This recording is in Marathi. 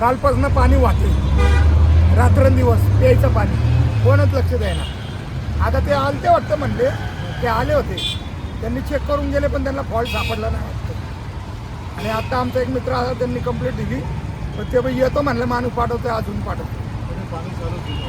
कालपासून पाणी वाहते रात्रंदिवस प्यायचं पाणी. कोणच लक्ष द्यायला आता ते आलते वाटतं म्हणले. ते आले होते. त्यांनी चेक करून गेले पण त्यांना फॉल्ट सापडला नाही वाटतं. आणि आता आमचा एक मित्र आला त्यांनी कंप्लेंट दिली. तर ते येतो म्हणलं माणूस पाठवतोय अजून पाठवतो पाणी चालू